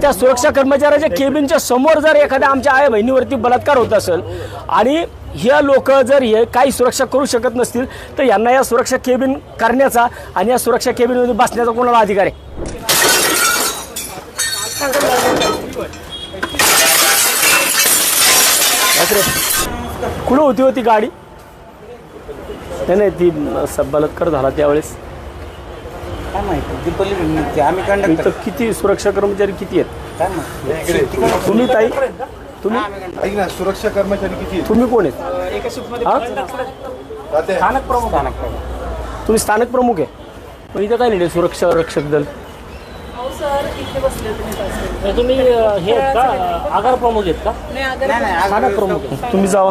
त्या सुरक्षा कर्मचाऱ्याच्या केबिनच्या समोर जर एखाद्या आमच्या आई बहिणीवरती बलात्कार होत असेल आणि ह्या लोक जर हे काही सुरक्षा करू शकत नसतील तर यांना या सुरक्षा केबिन करण्याचा आणि या सुरक्षा केबिनमध्ये बसण्याचा कोणाला अधिकार आहे? कुठं होती होती गाडी? नाही नाही ती अं, बलात्कार झाला त्यावेळेस. काय माहिती आम्ही कंडक्टर इथं किती सुरक्षा कर्मचारी किती आहेत? काय माहिती तुम्ही ताई तुम्ही? ऐक ना सुरक्षा कर्मचारी किती आहेत? तुम्ही कोण आहेत? हा? स्थानक प्रमुख. स्थानक प्रमुख. तुम्ही स्थानक प्रमुख आहे. मग इथं काय नाही सुरक्षा रक्षक दल. हो सर इथे बसले होते मी बसले तुम्ही हे आहेत का आगार प्रमुख आहेत का? नाही अगर नाही नाही स्थानक प्रमुख. आहे. तुम्ही जावा.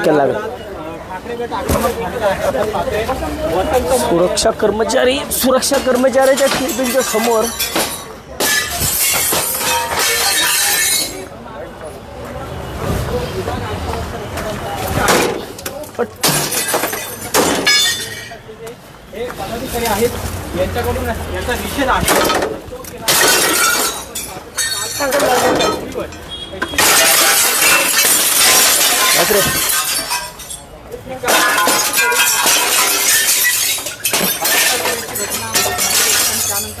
डोक्याला लागेल सुरक्षा कर्मचारी सुरक्षा कर्मचाऱ्याच्या समोर आहे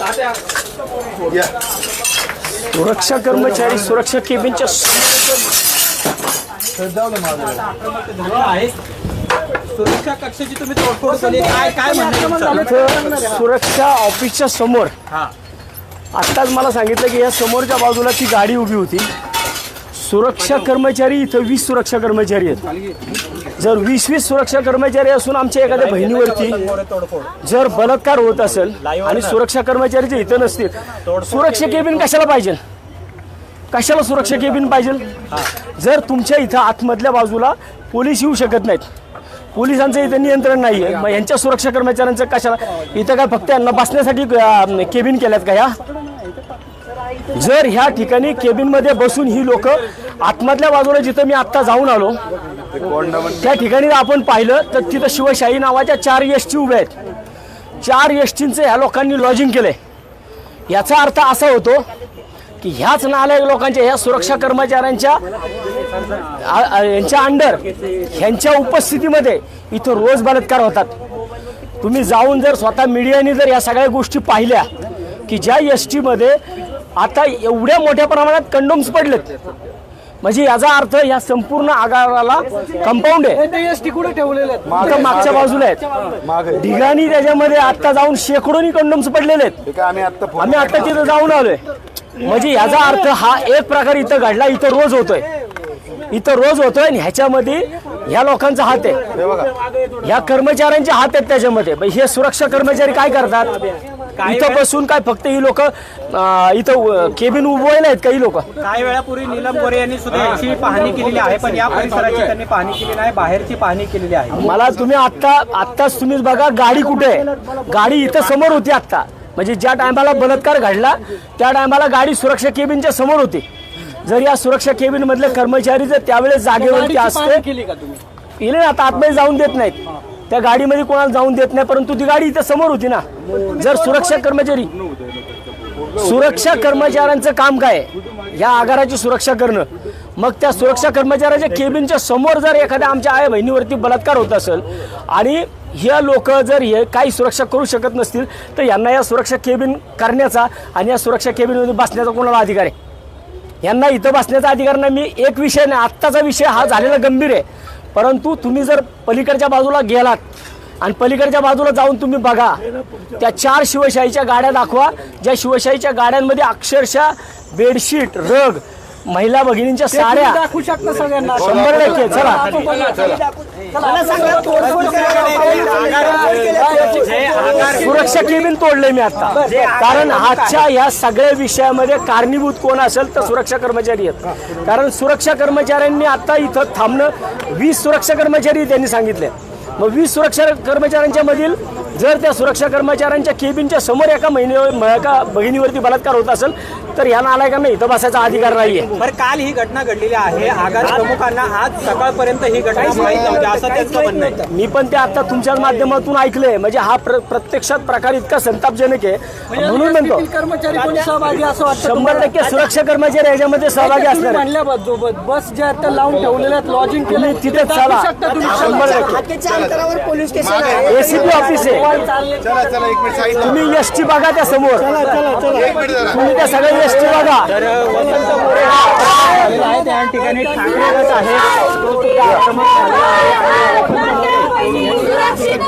या. सुरक्षा कर्मचारी सुरक्षा केबिनच्या आहे सुरक्षा कक्षाची तुम्ही तोडफोड केली. काय काय म्हणणं इथं सुरक्षा ऑफिसच्या समोर. हा. आत्ताच मला सांगितलं की या समोरच्या बाजूला ती गाडी उभी होती. सुरक्षा कर्मचारी इथं वीस सुरक्षा कर्मचारी आहेत. जर वीस वीस सुरक्षा कर्मचारी असून आमच्या एखाद्या बहिणीवरती जर बलात्कार होत असेल आणि सुरक्षा कर्मचारी जे इथं नसतील सुरक्षा केबिन कशाला पाहिजे? कशाला सुरक्षा केबिन पाहिजे? जर तुमच्या इथं आतमधल्या बाजूला पोलीस येऊ शकत नाहीत. पोलिसांचं इथं नियंत्रण नाही आहे मग यांच्या सुरक्षा कर्मचाऱ्यांचं कशाला? इथं काय फक्त यांना बसण्यासाठी केबिन केल्यात का ह्या जर ह्या ठिकाणी केबिनमध्ये बसून ही लोक आतमधल्या बाजूला जिथं मी आत्ता जाऊन आलो त्या ठिकाणी आपण पाहिलं तर तिथं शिवशाही नावाच्या चार एस टी उभ्या आहेत. चार एस टींचं ह्या लोकांनी लॉजिंग केलंय. याचा अर्थ असा होतो की ह्याच नालायक लोकांच्या ह्या सुरक्षा कर्मचाऱ्यांच्या यांच्या अंडर ह्यांच्या उपस्थितीमध्ये इथं रोज बलात्कार होतात. तुम्ही जाऊन जर स्वतः मीडियाने जर या सगळ्या गोष्टी पाहिल्या की ज्या एस टीमध्ये आता एवढ्या मोठ्या प्रमाणात कंडोम्स पडलेत म्हणजे याचा अर्थ या संपूर्ण आगाराला कंपाऊंड आहे. मागच्या बाजूला आहेत. मागे ढिगाणी त्याच्यामध्ये आता जाऊन शेकडोनी कंडोम्स पडलेले आहेत. हे काय आम्ही आता फोन आम्ही आता तिथं जाऊन आलोय. म्हणजे याचा अर्थ हा एक प्रकार इथं घडला इथं रोज होतोय. इथं रोज होतोय आणि ह्याच्यामध्ये ह्या लोकांचा हात आहे. हे बघा. ह्या कर्मचाऱ्यांचे हात आहेत त्याच्यामध्ये. हे सुरक्षा कर्मचारी काय करतात? इथं बसून काय फक्त ही लोक इथं केबिन उभवायला आहेत काही लोक? काही वेळापूर्वी नीलम गोरे यांनी सुद्धा याची पाहणी केलेली आहे पण या परिसराची त्यांनी पाहणी केली नाही बाहेरची पाहणी केलेली आहे. मला तुम्ही आत्ता आत्ताच तुम्हीच बघा गाडी कुठे आहे? गाडी इथं समोर होती आत्ता. म्हणजे ज्या टायमाला बलात्कार घडला त्या टायमाला गाडी सुरक्षा केबिनच्या समोर होती. जर या सुरक्षा केबिन मधले कर्मचारी जर त्यावेळेस जागेवरती असते केली का तुम्ही? इले आता आतमध्ये जाऊन देत नाहीत. त्या गाडीमध्ये कोणाला जाऊन देत नाही परंतु ती गाडी इथं समोर होती ना. जर सुरक्षा कर्मचारी सुरक्षा कर्मचाऱ्यांचं काम काय या आगाराची सुरक्षा करणं. मग त्या सुरक्षा कर्मचाऱ्याच्या केबिनच्या समोर जर एखाद्या आमच्या आई बहिणीवरती बलात्कार होत असेल आणि हे लोक जर हे काही सुरक्षा करू शकत नसतील तर यांना या सुरक्षा केबिन करण्याचा आणि या सुरक्षा केबिनमध्ये बसण्याचा कोणाला अधिकार आहे? यांना इथं बसण्याचा अधिकार नाही. मी एक विषय नाही आत्ताचा विषय हा झालेला गंभीर आहे. परंतु तुम्ही जर पलीकडच्या बाजूला गेलात आणि पलीकडच्या बाजूला जाऊन तुम्ही बघा त्या चार शिवशाहीच्या गाड्या दाखवा ज्या शिवशाहीच्या गाड्यांमध्ये अक्षरशः बेडशीट रग महिला भगिनींच्या साड्या. दाखवू शकता सगळ्यांना. शंभर टक्के चला. सुरक्षा केबिन तोडले मी आता. कारण आजच्या ह्या सगळ्या विषयामध्ये कारणीभूत कोण असेल तर सुरक्षा कर्मचारी आहेत. कारण सुरक्षा कर्मचाऱ्यांनी आता इथं थांबणं वीस सुरक्षा कर्मचारी त्यांनी सांगितले. मग वीस सुरक्षा कर्मचाऱ्यांच्या मधील जर त्या सुरक्षा कर्मचाऱ्यांच्या केबिनच्या समोर एका महिने एका बहिणीवरती बलात्कार होत असेल तर या नालायकांना इथं बसायचा अधिकार नाहीये. बरं काल ही घटना घडलेली आहे. आगार प्रमुखांना आज सकाळपर्यंत ही घटना माहीत नव्हती असं त्यांचं म्हणणं आहे. मी पण ते आता तुमच्याच माध्यमातून ऐकलंय. म्हणजे हा प्र- प्रत्यक्षात प्रकार इतका संतापजनक आहे. म्हणून म्हणतो कर्मचारी कोणी सहभागी असं वाटतं शंभर टक्के सुरक्षा कर्मचारी याच्यामध्ये सहभागी तुम्ही असणार आहे. म्हणल्या बस ज्या त्या लावून ठेवलेल्या आहेत लॉजिंग केले तुम्ही तिथेच चला. शंभर टक्के. हाकेच्या अंतरावर पोलीस स्टेशन आहे. एसीपी ऑफिस आहे. चला चला एक मिनिट साईड तुम्ही एस टी बघा त्या समोर. एक मिनिट जरा तुम्ही त्या सगळ्या एसटी बघा. तर वसंत मोरे आहे त्या ठिकाणी ठाकरेच आहे. तो सुद्धा आक्रमक झाला आहे. सुरक्षित